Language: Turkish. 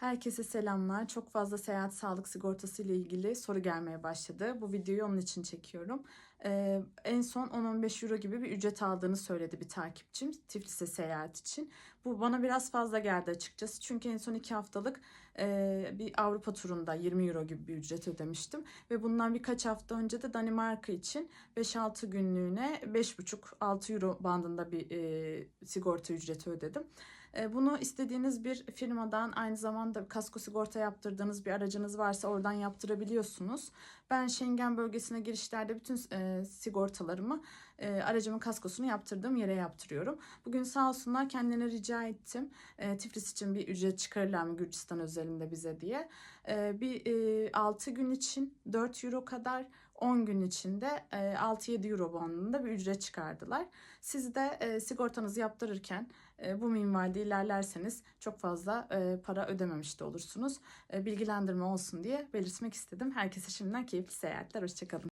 Herkese selamlar. Çok fazla seyahat sağlık sigortası ile ilgili soru gelmeye başladı. Bu videoyu onun için çekiyorum. Ee, en son 10-15 euro gibi bir ücret aldığını söyledi bir takipçim Tiflis'e seyahat için. Bu bana biraz fazla geldi açıkçası. Çünkü en son 2 haftalık e, bir Avrupa turunda 20 euro gibi bir ücret ödemiştim. Ve bundan birkaç hafta önce de Danimarka için 5-6 günlüğüne 5,5-6 euro bandında bir e, sigorta ücreti ödedim. E, Bunu istediğiniz bir firmadan aynı zamanda kasko sigorta yaptırdığınız bir aracınız varsa oradan yaptırabiliyorsunuz. Ben Schengen bölgesine girişlerde bütün e, sigortalarımı e, aracımın kaskosunu yaptırdığım yere yaptırıyorum. Bugün sağ olsunlar kendilerine rica ettim. E, Tiflis için bir ücret çıkarırlar mı Gürcistan özelinde bize diye. E, bir e, 6 gün için 4 euro kadar 10 gün içinde e, 6-7 euro bandında bir ücret çıkardılar. Siz de e, sigortanızı yaptırırken e, bu minvalde ilerlerseniz çok fazla e, para ödememiş de olursunuz. E, bilgilendirme olsun diye belirtmek istedim. Herkese şimdiden keyifli seyahatler. Hoşçakalın.